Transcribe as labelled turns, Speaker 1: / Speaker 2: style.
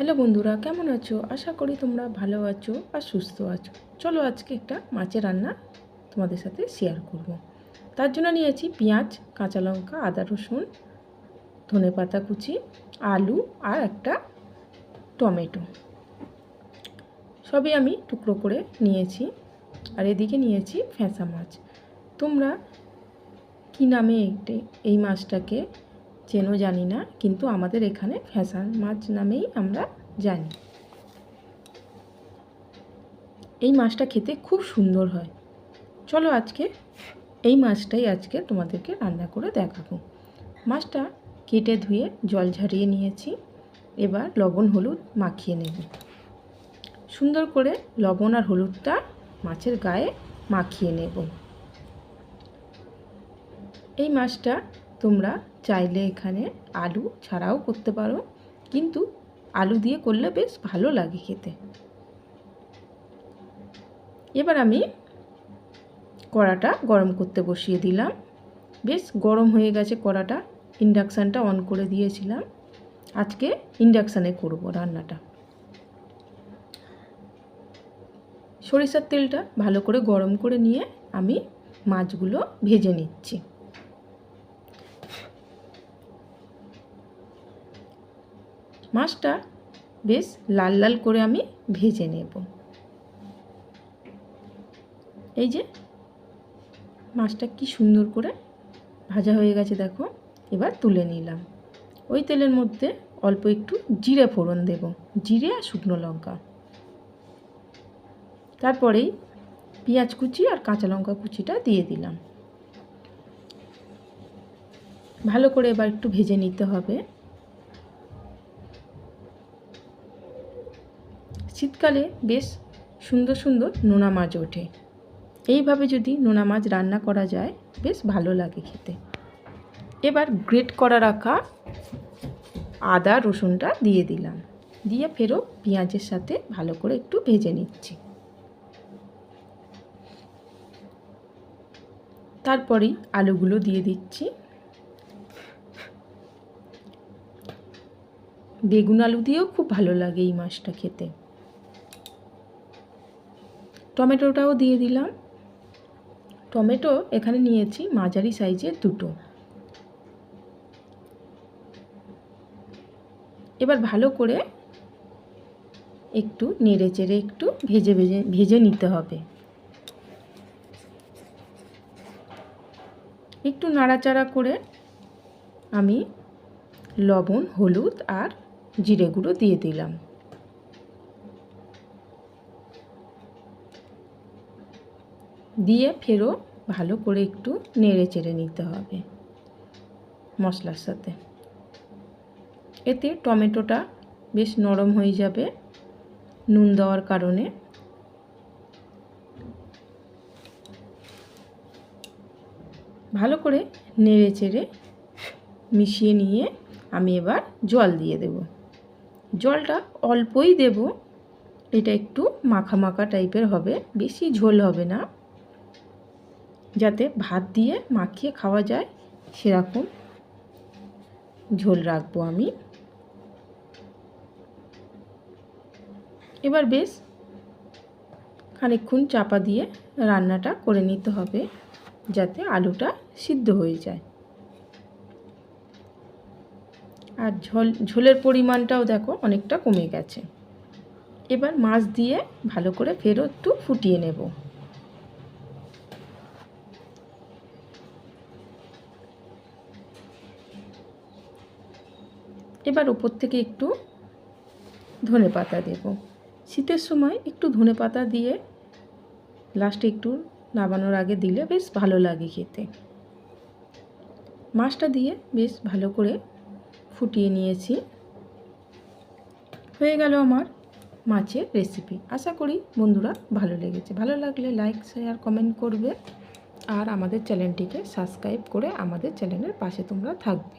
Speaker 1: Hello বন্ধুরা, কেমন আছো? আশা করি তোমরা ভালো আছো আর সুস্থ আছো। চলো আজকে একটা মাছের রান্না তোমাদের সাথে শেয়ার করব। তার জন্য নিয়েছি পেঁয়াজ, কাঁচা লঙ্কা, আদা রসুন, ধনে পাতা কুচি, আলু আর একটা টমেটো। সবই আমি টুকরো করে নিয়েছি আর এদিকে নিয়েছি ফ্যাঁসা মাছ। তোমরা কী নামে এই মাছটাকে চেনো জানি না, কিন্তু আমাদের এখানে ফ্যাশন মাছ নামেই আমরা জানি। এই মাছটা খেতে খুব সুন্দর হয়। চলো আজকে এই মাছটাই আজকে তোমাদেরকে রান্না করে দেখাবো। মাছটা কেটে ধুয়ে জল ঝারিয়ে নিয়েছি, এবার লবণ হলুদ মাখিয়ে নেব। সুন্দর করে লবণ আর হলুদটা মাছের গায়ে মাখিয়ে নেব। এই মাছটা তোমরা চাইলে এখানে আলু ছাড়াও করতে পারো। কিন্তু আলু দিয়ে করলে বেশ ভালো লাগে খেতে। এবার আমি কড়াটা গরম করতে বসিয়ে দিলাম। বেশ গরম হয়ে গেছে কড়াটা। ইন্ডাকশানটা অন করে দিয়েছিলাম। আজকে ইন্ডাকশানে করব রান্নাটা। সরিষার তেলটা ভালো করে গরম করে নিয়ে আমি মাছগুলো ভেজে নিচ্ছি। মাছটা বেশ লাল লাল করে আমি ভেজে নেব। এই যে মাছটা কি সুন্দর করে ভাজা হয়ে গেছে দেখো, এবার তুলে নিলাম। ওই তেলের মধ্যে অল্প একটু জিরে ফোড়ন দেব, জিরে আর শুকনো লঙ্কা। তারপরেই পেঁয়াজ কুচি আর কাঁচা লঙ্কা কুচিটা দিয়ে দিলাম। ভালো করে এবার একটু ভেজে নিতে হবে। শীতকালে বেশ সুন্দর সুন্দর নোনা মাছ ওঠে। এইভাবে যদি নোনা মাছ রান্না করা যায়, বেশ ভালো লাগে খেতে। এবার গ্রেট করা রাখা আদা, রসুনটা দিয়ে দিলাম। দিয়ে ফেরো পেঁয়াজের সাথে ভালো করে একটু ভেজে নিচ্ছি। তারপরেই আলুগুলো দিয়ে দিচ্ছি। বেগুন আলু দিয়েও খুব ভালো লাগে এই মাছটা খেতে। টমেটোটাও দিয়ে দিলাম। টমেটো এখানে নিয়েছি মাঝারি সাইজের দুটো। এবার ভালো করে একটু নেড়ে চেড়ে একটু ভেজে ভেজে ভেজে নিতে হবে। একটু নাড়াচাড়া করে আমি লবণ, হলুদ আর জিরে গুঁড়ো দিয়ে দিলাম। দিয়ে ফেরো, ভালো করে একটু নেড়ে চেড়ে নিতে হবে মশলার সাথে। এতে টমেটোটা বেশ নরম হয়ে যাবে, নুন দেওয়ার কারণে। ভালো করে নেড়ে চেড়ে মিশিয়ে নিয়ে আমি এবার জল দিয়ে দেব। জলটা অল্পই দেব, এটা একটু মাখা মাখা টাইপের হবে, বেশি ঝোল হবে না। যাতে ভাত দিয়ে মাখিয়ে খাওয়া যায়, সেরকম ঝোল রাখব আমি। এবার বেশ খানিক্ষণ চাপা দিয়ে রান্নাটা করে নিতে হবে, যাতে আলুটা সিদ্ধ হয়ে যায়। আর ঝোল, ঝোলের পরিমাণটাও দেখো অনেকটা কমে গেছে। এবার মাছ দিয়ে ভালো করে ফেরো একটু ফুটিয়ে নেব। এবার ওপর থেকে একটু ধনে পাতা দেব। শীতের সময় একটু ধনে পাতা দিয়ে লাস্টে একটু নামানোর আগে দিলে বেশ ভালো লাগে খেতে। মাছটা দিয়ে বেশ ভালো করে ফুটিয়ে নিয়েছি। হয়ে গেল আমার মাছের রেসিপি আশা করি বন্ধুরা ভালো লেগেছে। ভালো লাগলে লাইক শেয়ার কমেন্ট করবে। আর আমাদের চ্যানেলটিকে সাবস্ক্রাইব করে আমাদের চ্যানেলের পাশে তোমরা থাকবে।